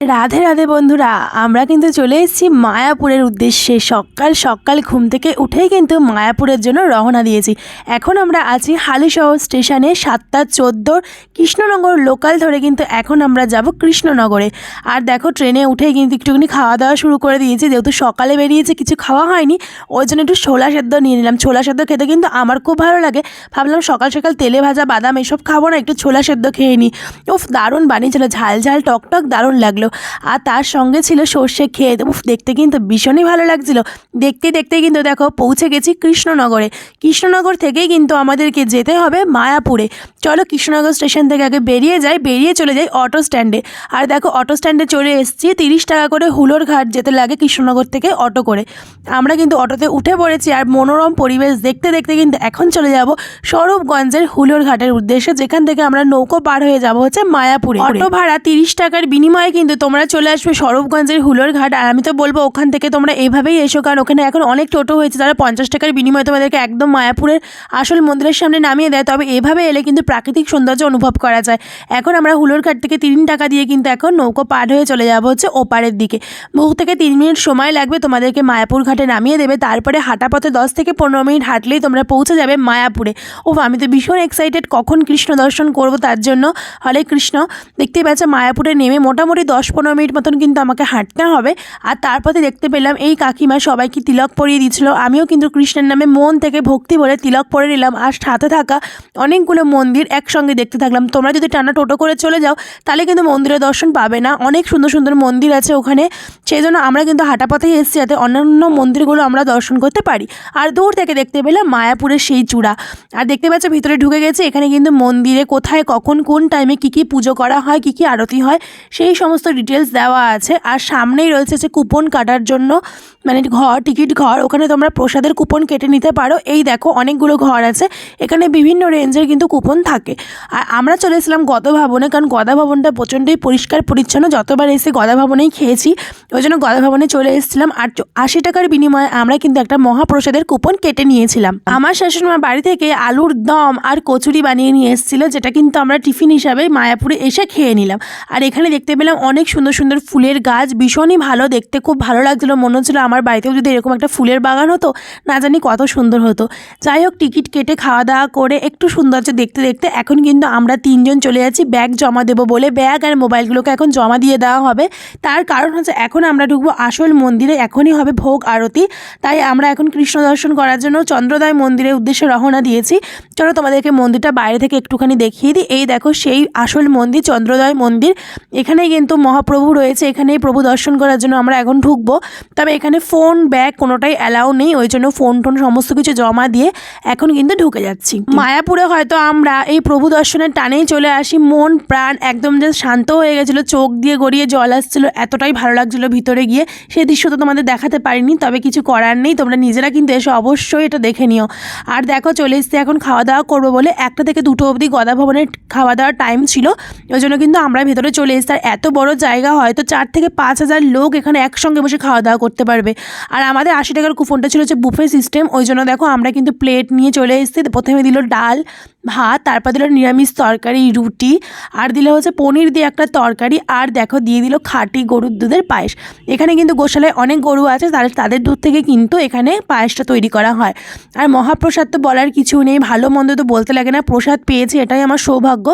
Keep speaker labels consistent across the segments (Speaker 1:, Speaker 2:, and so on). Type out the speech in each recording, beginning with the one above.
Speaker 1: রাধে রাধে বন্ধুরা, আমরা কিন্তু চলে এসেছি মায়াপুরের উদ্দেশ্যে। সকাল সকাল ঘুম থেকে উঠেই কিন্তু মায়াপুরের জন্য রওনা দিয়েছি। এখন আমরা আছি হালিশহর স্টেশনে সাতটা চোদ্দোর কৃষ্ণনগর লোকাল ধরে কিন্তু এখন আমরা যাব কৃষ্ণনগরে। আর দেখো, ট্রেনে উঠেই কিন্তু একটুখানি খাওয়া দাওয়া শুরু করে দিয়েছি। যেহেতু সকালে বেরিয়েছে, কিছু খাওয়া হয়নি, ওই জন্য একটু ছোলা সেদ্ধ নিয়ে নিলাম। ছোলা সেদ্ধ খেতে কিন্তু আমার খুব ভালো লাগে। ভাবলাম সকাল সকাল তেলে ভাজা বাদাম এসব খাব না, একটু ছোলা সেদ্ধ খেয়ে নিই। উফ, দারুণ বানিয়েছিল, ঝাল ঝাল টক টক দারুণ লাগল। আর তার সঙ্গে ছিল সর্ষে খেয়ে উফ দেখতে কিন্তু ভীষণই ভালো লাগছিল। দেখতে দেখতে কিন্তু দেখো পৌঁছে গেছি কৃষ্ণনগরে। কৃষ্ণনগর থেকেই কিন্তু আমাদেরকে যেতে হবে মায়াপুরে। চলো কৃষ্ণনগর স্টেশন থেকে আগে বেরিয়ে যাই বেরিয়ে চলে যাই অটো স্ট্যান্ডে। আর দেখো অটো স্ট্যান্ডে চলে এসেছি তিরিশ টাকা করে হুলোর ঘাট যেতে লাগে কৃষ্ণনগর থেকে অটো করে। আমরা কিন্তু অটোতে উঠে পড়েছি আর মনোরম পরিবেশ দেখতে দেখতে কিন্তু এখন চলে যাব স্বরূপগঞ্জের হুলোর ঘাটের উদ্দেশ্যে। যেখান থেকে আমরা নৌকো পার হয়ে যাব হচ্ছে মায়াপুরে। অটো ভাড়া তিরিশ টাকার বিনিময়ে কিন্তু তোমরা চলে আসবে স্বরূপগঞ্জের হুলোর ঘাট আর আমি তো বলব ওখান থেকে তোমরা এইভাবেই এসো, কারণ ওখানে এখন অনেক টোটো হয়েছে তারা পঞ্চাশ টাকার বিনিময়ে তোমাদেরকে একদম মায়াপুরের আসল মন্দিরের সামনে নামিয়ে দেয়। তবে এভাবে এলে কিন্তু প্রাকৃতিক সৌন্দর্য অনুভব করা যায়। এখন আমরা হুলোর ঘাট থেকে তিন টাকা দিয়ে কিন্তু এখন নৌকো পার হয়ে চলে যাব হচ্ছে ওপারের দিকে। মুখ থেকে তিন মিনিট সময় লাগবে তোমাদেরকে মায়াপুর ঘাটে নামিয়ে দেবে। তারপরে হাঁটা পথে দশ থেকে পনেরো মিনিট হাঁটলেই তোমরা পৌঁছে যাবে মায়াপুরে। ও আমি তো ভীষণ এক্সাইটেড কখন কৃষ্ণ দর্শন করব তার জন্য। হরে কৃষ্ণ। দেখতেই পাচ্ছ মায়াপুরে নেমে মোটামুটি দশ পনেরো মিনিট মতন কিন্তু আমাকে হাঁটতে হবে। আর তারপরে দেখতে পেলাম এই কাকিমা সবাইকে তিলক পরিয়ে দিচ্ছিল আমিও কিন্তু কৃষ্ণের নামে মন থেকে ভক্তি বলে তিলক পরে নিলাম। আর সাথে থাকা অনেকগুলো মন্দির একসঙ্গে দেখতে থাকলাম। তোমরা যদি টানা টোটো করে চলে যাও, তাহলে কিন্তু মন্দিরের দর্শন পাবে না। অনেক সুন্দর সুন্দর মন্দির আছে ওখানে। সেই জন্য আমরা কিন্তু হাঁটা পথেই এসেছি যাতে অন্যান্য মন্দিরগুলো আমরা দর্শন করতে পারি। আর দূর থেকে দেখতে পেলাম মায়াপুরের সেই চূড়া। আর দেখতে পাচ্ছ ভিতরে ঢুকে গেছে, এখানে কিন্তু মন্দিরে কোথায়, কখন, কোন টাইমে কী কী পুজো করা হয়, কী কী আরতি হয়, সেই সমস্ত ডিটেলস দেওয়া আছে। আর সামনেই রয়েছে যে কুপন কাটার জন্য মানে ঘর টিকিট ঘর, ওখানে তোমরা প্রসাদের কুপন কেটে নিতে পারো। এই দেখো অনেকগুলো ঘর আছে, এখানে বিভিন্ন রেঞ্জের কিন্তু কুপন থাকে। আর আমরা চলে এসেছিলাম গদা ভবনে, কারণ গদা ভবনটা প্রচণ্ডই পরিষ্কার, পরিচ্ছন্ন। যতবার এসে গদা ভবনেই খেয়েছি ওই জন্য গদা ভবনে চলে এসেছিলাম আর আশি টাকার বিনিময়ে আমরা কিন্তু একটা মহাপ্রসাদের কুপন কেটে নিয়েছিলাম। আমার শাশুড়িমার বাড়ি থেকে আলুর দম আর কচুরি বানিয়ে নিয়ে এসেছিল, যেটা কিন্তু আমরা টিফিন হিসাবে মায়াপুরে এসে খেয়ে নিলাম। আর এখানে দেখতে পেলাম অনেক সুন্দর সুন্দর ফুলের গাছ, ভীষণই ভালো, দেখতে খুব ভালো লাগছিল, মনে হচ্ছিল আমার বাড়িতেও যদি এরকম একটা ফুলের বাগান হতো, না জানি কত সুন্দর হতো। যাই হোক, টিকিট কেটে খাওয়া দাওয়া করে একটু সৌন্দর্য দেখতে দেখতে এখন কিন্তু আমরা তিনজন চলে যাচ্ছি, ব্যাগ জমা দেবো বলে ব্যাগ আর মোবাইলগুলোকে এখন জমা দিয়ে দেওয়া হবে। তার কারণ হচ্ছে এখন আমরা ঢুকবো আসল মন্দিরে, এখনই হবে ভোগ আরতি। তাই আমরা এখন কৃষ্ণ দর্শন করার জন্য চন্দ্রদয় মন্দিরের উদ্দেশ্যে রওনা দিয়েছি। চলো তোমাদেরকে মন্দিরটা বাইরে থেকে একটুখানি দেখিয়ে দিই। এই দেখো সেই আসল মন্দির, চন্দ্রদয় মন্দির। এখানেই কিন্তু মহাপ্রভু রয়েছে, এখানেই প্রভু দর্শন করার জন্য আমরা এখন ঢুকবো। তবে এখানে ফোন, ব্যাগ কোনোটাই অ্যালাউ নেই, ওই জন্য ফোন টোন সমস্ত কিছু জমা দিয়ে এখন কিন্তু ঢুকে যাচ্ছি। মায়াপুরে হয়তো আমরা এই প্রভু দর্শনের টানেই চলে আসি। মন, প্রাণ একদম যে শান্ত হয়ে গেছিল, চোখ দিয়ে গড়িয়ে জল আসছিল, এতটাই ভালো লাগছিল ভিতরে গিয়ে সেই দৃশ্য তো তোমাদের দেখাতে পারিনি, তবে কিছু করার নেই, তোমরা নিজেরা কিন্তু এসে, অবশ্যই এটা দেখে নিও। আর দেখো, চলে এসছি এখন খাওয়া দাওয়া করব বলে, একটা থেকে দুটো অবধি গদা ভবনের খাওয়া দাওয়ার টাইম ছিল, ওই জন্য কিন্তু আমরা ভেতরে চলে এসছি। আর এত বড় জায়গা হয়তো চার থেকে পাঁচ হাজার লোক এখানে একসঙ্গে বসে খাওয়া দাওয়া করতে পারবে। আর আমাদের আশি টাকার কুপনটা ছিল হচ্ছে বুফে সিস্টেম ওই জন্য দেখো আমরা কিন্তু প্লেট নিয়ে চলে এসেছি। প্রথমে দিল ডাল, ভাত, তারপর দিল নিরামিষ তরকারি, রুটি, আর দিল হচ্ছে পনির দিয়ে একটা তরকারি, আর দেখো দিয়ে দিল খাঁটি গরুর দুধের পায়েস। এখানে কিন্তু গোশালায় অনেক গরু আছে তাদের তাদের দুধ থেকে কিন্তু এখানে পায়েসটা তৈরি করা হয়। আর মহাপ্রসাদ তো বলার কিছু নেই, ভালো মন্দ তো বলতে লাগে না, প্রসাদ পেয়েছি এটাই আমার সৌভাগ্য।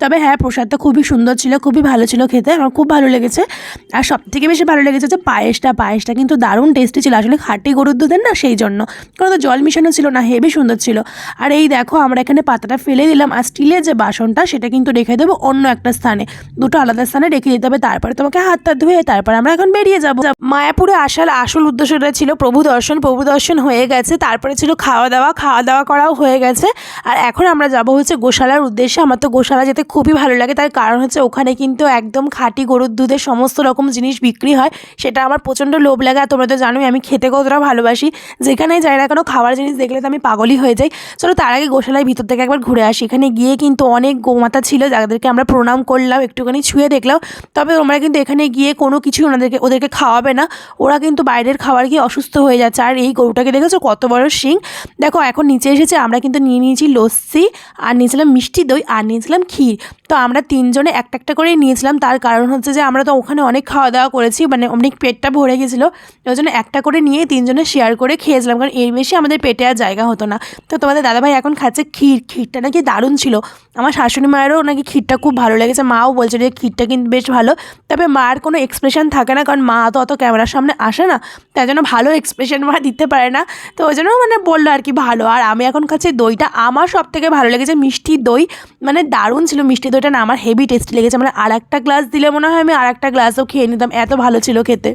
Speaker 1: তবে হ্যাঁ প্রসাদটা খুবই সুন্দর ছিল, খুবই ভালো ছিল খেতে, আমার খুব ভালো লেগেছে। আর সব থেকে বেশি ভালো লেগেছে যে পায়েসটা পায়েসটা কিন্তু দারুণ টেস্টি ছিল, আসলে খাঁটি গরুর দুধের না সেই জন্য, কোনো তো জল মিশানো ছিল না, হেভি সুন্দর ছিল। আর এই দেখো, আমরা এখানে পাতাটা ফেলে দিলাম, আর স্টিলের যে বাসনটা, সেটা কিন্তু রেখে দেবো অন্য একটা স্থানে, দুটো আলাদা স্থানে রেখে দিতে হবে, তারপরে তোমাকে হাতটা ধুয়ে, তারপর আমরা এখন বেরিয়ে যাব। মায়াপুরে আসার আসল উদ্দেশ্যটা ছিল প্রভু দর্শন প্রভু দর্শন হয়ে গেছে। তারপরে ছিল খাওয়া দাওয়া খাওয়া দাওয়া করাও হয়ে গেছে। আর এখন আমরা যাব হচ্ছে গোশালার উদ্দেশ্যে। আমার তো গোশালা যেতে খুবই ভালো লাগে। তার কারণ হচ্ছে ওখানে কিন্তু একদম খাঁটি গরুর দুধের সমস্ত রকম জিনিস বিক্রি হয়। সেটা আমার প্রচণ্ড লোভ লাগে। আর তোমরা তো জানোই আমি খেতে কতটা ভালোবাসি। যেখানেই যাই না কেন খাবার জিনিস দেখলে তো আমি পাগলই হয়ে যাই। চলো তার আগে গোশালায় ভিতর থেকে একবার ঘুরে আসি। এখানে গিয়ে কিন্তু অনেক গোমাতা ছিল। যাদেরকে আমরা প্রণাম করলাম, একটুখানি ছুঁয়ে দেখলাম। তবে তোমরা কিন্তু এখানে গিয়ে কোনো কিছু ওনাদেরকে ওদেরকে খাওয়াবে না। ওরা কিন্তু বাইরের খাবার গিয়ে অসুস্থ হয়ে যাচ্ছে। আর এই গরুটাকে দেখেছ? কত বড় শিং। দেখো, এখন নিচে এসেছে, আমরা কিন্তু নিয়ে নিয়েছি লস্যি, আর নিয়েছিলাম মিষ্টি দই, আর নিয়েছিলাম ক্ষীর। তো আমরা তিনজনে একটা একটা করেই নিয়েছিলাম। তার কারণ হচ্ছে যে, আমরা তো ওখানে অনেক খাওয়া দাওয়া করেছি মানে অনেক পেটটা ভরে গেছিল। ওই জন্য একটা করে নিয়ে তিনজনে শেয়ার করে খেয়েছিলাম। কারণ এর বেশি আমাদের পেটে আর জায়গা হতো না। তো তোমাদের দাদাভাই এখন খাচ্ছে ক্ষীর। ক্ষীরটা নাকি দারুণ ছিল। আমার শাশুড়ি মায়েরও নাকি ক্ষীরটা খুব ভালো লেগেছে। মাও বলছে যে, ক্ষীরটা কিন্তু বেশ ভালো। তবে মার কোনো এক্সপ্রেশন থাকে না। কারণ মা তো অত ক্যামেরার সামনে আসে না, তাই জন্য ভালো এক্সপ্রেশন মা দিতে পারে না। তো ওই জন্য মানে বলল আর কি ভালো। আর আমি এখন কাছে দইটা। আমার সব থেকে ভালো লেগেছে মিষ্টি দই। মানে দারুণ ছিল মিষ্টি দইটা না, আমার হেভি টেস্টি লেগেছে। মানে আর একটা গ্লাস দিলে মনে হয় আমি আর একটা গ্লাসও খেয়ে নিতাম। এত ভালো ছিল খেতে।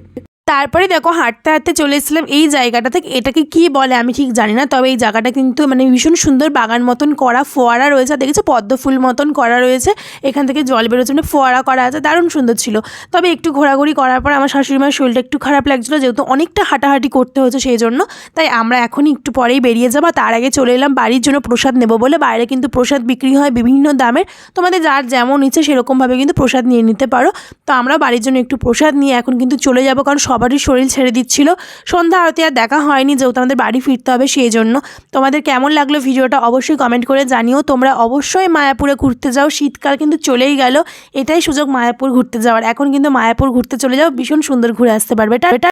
Speaker 1: তারপরে দেখো হাঁটতে হাঁটতে চলে এসেছিলাম এই জায়গাটা থেকে। এটাকে কি বলে আমি ঠিক জানি না, তবে এই জায়গাটা কিন্তু মানে ভীষণ সুন্দর বাগান মতন করা ফোয়ারা রয়েছে। আর দেখেছ পদ্ম ফুল মতন করা রয়েছে। এখান থেকে জল বেরোচ্ছে মানে ফোয়ারা করা আছে, দারুণ সুন্দর ছিল। তবে একটু ঘোরাঘুরি করার পর আমার শাশুড়ি মায়ের শরীরটা একটু খারাপ লাগছিল, যেহেতু অনেকটা হাঁটাহাঁটি করতে হয়েছে সেই জন্য। তাই আমরা এখনই একটু পরেই বেরিয়ে যাব। তার আগে চলে এলাম বাড়ির জন্য প্রসাদ নেব বলে। বাইরে কিন্তু প্রসাদ বিক্রি হয় বিভিন্ন দামের। তোমাদের যার যেমন ইচ্ছে সেরকমভাবে কিন্তু প্রসাদ নিয়ে নিতে পারো। তো আমরা বাড়ির জন্য একটু প্রসাদ নিয়ে এখন কিন্তু চলে যাব, কারণ সবারই শরীর ছেড়ে দিচ্ছিল। সন্ধ্যা আরতি আর দেখা হয়নি, যেহেতু আমাদের বাড়ি ফিরতে হবে সেই জন্য তোমাদের কেমন লাগল ভিডিওটা অবশ্যই কমেন্ট করে জানিও। তোমরা অবশ্যই মায়াপুরে ঘুরতে যাও। শীতকাল কিন্তু চলেই গেল। এটাই সুযোগ মায়াপুর ঘুরতে যাওয়ার। এখন কিন্তু মায়াপুর ঘুরতে চলে যাও। ভীষণ সুন্দর ঘুরে আসতে পারবে। এটা